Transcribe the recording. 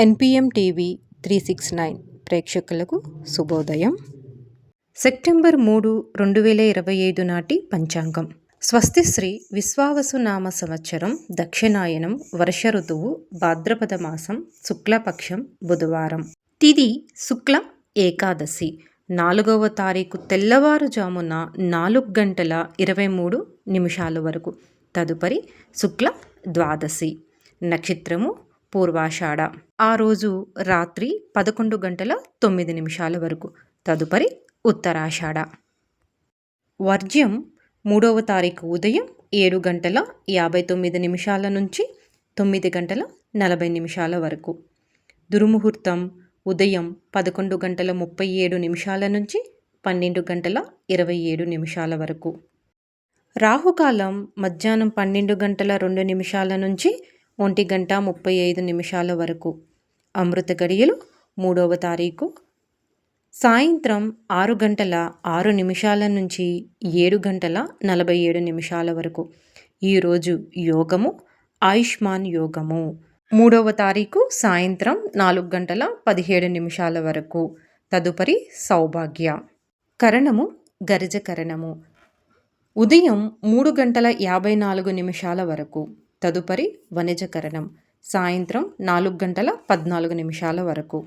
NPM TV three six nine ప్రేక్షకులకు శుభోదయం. September మూడు రెండు వేల ఇరవై ఐదు నాటి పంచాంగం. స్వస్తిశ్రీ విశ్వావసు నామ సంవత్సరం దక్షిణాయనం వర్ష ఋతువు భాద్రపద మాసం శుక్లపక్షం బుధవారం. తిది శుక్ల ఏకాదశి. నాలుగవ తారీఖు తెల్లవారుజామున నాలుగు గంటల ఇరవై మూడు నిమిషాల వరకు. తదుపరి శుక్ల ద్వాదశి. నక్షత్రము పూర్వాషాఢ. ఆ రోజు రాత్రి పదకొండు గంటల తొమ్మిది నిమిషాల వరకు. తదుపరి ఉత్తరాషాఢ. వర్జ్యం మూడవ తారీఖు ఉదయం ఏడు గంటల యాభై తొమ్మిది నిమిషాల నుంచి తొమ్మిది గంటల నలభై నిమిషాల వరకు. దుర్ముహూర్తం ఉదయం పదకొండు గంటల ముప్పై ఏడు నిమిషాల నుంచి పన్నెండు గంటల ఇరవై ఏడు నిమిషాల వరకు. రాహుకాలం మధ్యాహ్నం పన్నెండు గంటల రెండు నిమిషాల నుంచి ఒంటి గంట ముప్పై ఐదు నిమిషాల వరకు. అమృత గడియలు మూడవ తారీఖు. సాయంత్రం ఆరు గంటల ఆరు నిమిషాల నుంచి ఏడు గంటల నలభై ఏడు నిమిషాల వరకు. ఈరోజు యోగము ఆయుష్మాన్ యోగము. మూడవ తారీఖు సాయంత్రం నాలుగు గంటల పదిహేడు నిమిషాల వరకు. తదుపరి సౌభాగ్య. కరణము గరిజకరణము ఉదయం మూడు గంటల యాభై నాలుగు నిమిషాల వరకు. తదుపరి వణిజకరణం సాయంత్రం నాలుగు గంటల పద్నాలుగు నిమిషాల వరకు.